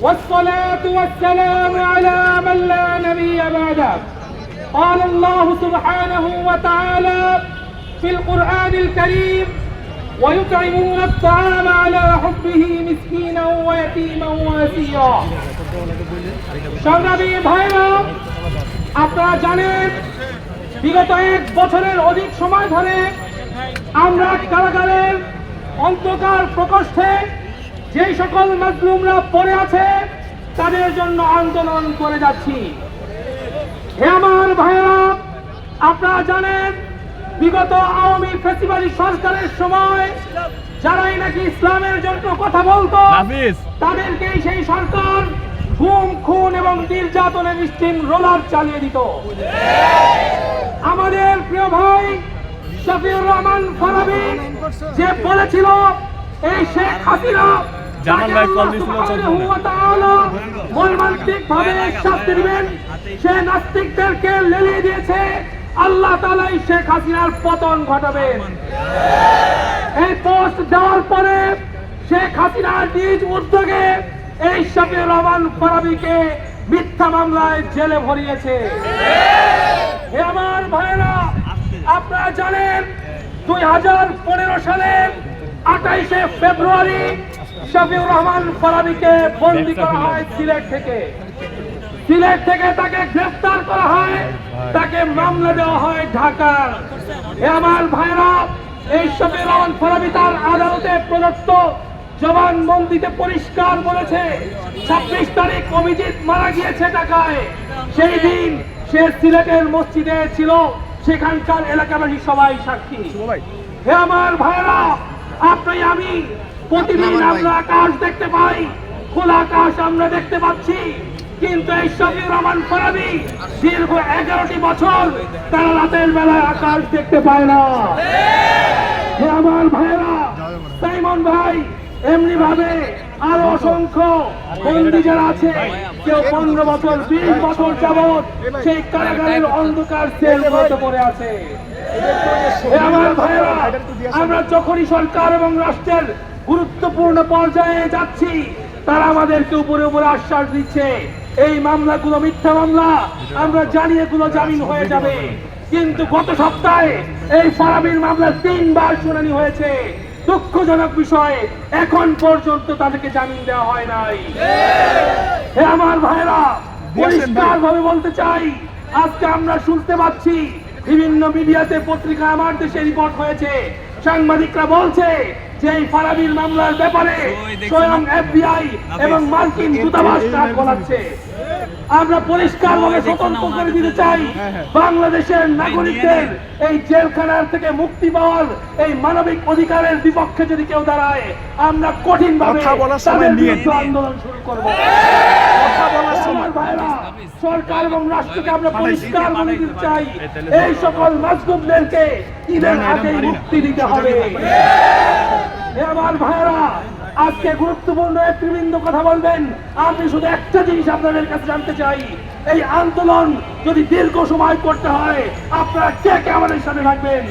والصلاة والسلام على من لا نبي بعده قال الله سبحانه وتعالى في القرآن الكريم ويطعمون الطعام على حبه مسكينا ويتيما واسيرا সংগ্রামী ভাইরা আপনারা জানেন বিগত এক বছরের অধিক সময় ধরে আমরা কারাগারের অন্ধকার প্রকোষ্ঠে যেই সকল মাজলুমরা পড়ে আছে তাদের জন্য আন্দোলন করে যাচ্ছি। হে আমার ভাইরা আপনারা জানেন বিগত আওয়ামী ফেসিবাদী সরকারের সময় যারাই নাকি ইসলামের জন্য কথা বলতো তাদেরকেই সেই সরকার গুম খুন এবং নির্যাতনের স্টিম রোলার চালিয়ে দিত। আমাদের প্রিয় ভাই শফিউর রহমান ফারাবি যে বলেছিল এই শেখ হাসিনা জামান ভাই কল দিছিল মর্মান্তিক ভাবে শাস্তি দিবেন। সে নাস্তিকদেরকে লেলিয়ে দিয়েছে। আল্লাহ তালাই শেখ হাসিনার পতন ঘটাবেন এই পোস্ট দেওয়ার পরে শেখ হাসিনার নিজ উদ্যোগে এই শফিউর রহমান ফারাবিকে মিথ্যা মামলায় জেলে ভরিয়েছে। হে আমার ভাইরা আপনারা জানেন, দুই হাজার পনেরো সালের আঠাইশে ফেব্রুয়ারি শফিউর রহমান ফারাবিকে বন্দি করা হয় সিলেট থেকে। সিলেট থেকে তাকে গ্রেফতার করা হয়। তাকে মামলা দেওয়া হয় ঢাকার। আমার ভাইরা এই শফিউর রহমান ফারাবি তার আদালতে প্রদত্ত জবান জবানবন্দিতে পরিষ্কার বলেছে ছাব্বিশ তারিখ অভিজিৎ মারা গিয়েছে ঢাকায়। সেই দিন সে সিলেটের মসজিদে ছিল সেখানকার এলাকাবাসী সবাই সাক্ষী। হে আমার ভাইরা আপনি আমি। প্রতিদিন আমরা আকাশ দেখতে পাই খোলা আকাশ আমরা দেখতে পাচ্ছি। কিন্তু এই শফিউর রহমান ফরাবি দীর্ঘ এগারোটি বছর তারা রাতের বেলায় আকাশ দেখতে পায় না। আমার ভাইরা সাইমন ভাই এমনি ভাবে আরও অসংখ্য বন্দী যারা আছে কেউ পনেরো বছর বিশ বছর যাবৎ সেই কারাগারের অন্ধকার সেল মতো পড়ে আছে। আমার ভাইরা আমরা যখনই সরকার এবং রাষ্ট্রের গুরুত্বপূর্ণ পর্যায়ে যাচ্ছি তারা আমাদেরকে উপরে উপরে আশ্বাস দিচ্ছে এই মামলাগুলো মিথ্যা মামলা আমরা জানি এগুলো জামিন হয়ে যাবে। কিন্তু গত সপ্তাহে এই ফারাবির মামলা তিনবার শুনানি হয়েছে। দুঃখজনক বিষয় এখন পর্যন্ত তাদেরকে জামিন দেওয়া হয় নাই। হে আমার ভাইরা পরিষ্কার ভাবে বলতে চাই আজকে আমরা শুনতে পাচ্ছি বিভিন্ন মিডিয়াতে পত্রিকা আমার দেশে রিপোর্ট হয়েছে। সাংবাদিকরা বলছে যে ফারাবির মামলার ব্যাপারে স্বয়ং এফবিআই এবং মার্কিন দূতাবাস কাজ বলাচ্ছে। আমরা পরিষ্কার ভাবে সতর্ক করে দিতে চাই। বাংলাদেশের নাগরিকদের এই জেলখানার থেকে মুক্তি পাওয়ার এই মানবিক অধিকারের বিপক্ষে যদি কেউ দাঁড়ায় আমরা কঠিন ভাবে। আন্দোলন শুরু করব কথা বলার সময় আমার ভাইরা, সরকার এবং রাষ্ট্রকে আমরা পরিষ্কার বলে দিতে চাই। এই সকল মাজগুবদেরকে ঈদের আগে মুক্তি দিতে হবে। হে আমার ভাইরা আজকে গুরুত্বপূর্ণ নেতৃবৃন্দ কথা বলবেন। আমি শুধু একটা জিনিস আপনাদের কাছে জানতে চাই। এই আন্দোলন যদি দীর্ঘ সময় করতে হয় আপনারা কে কে আমাদের সাথে থাকবেন?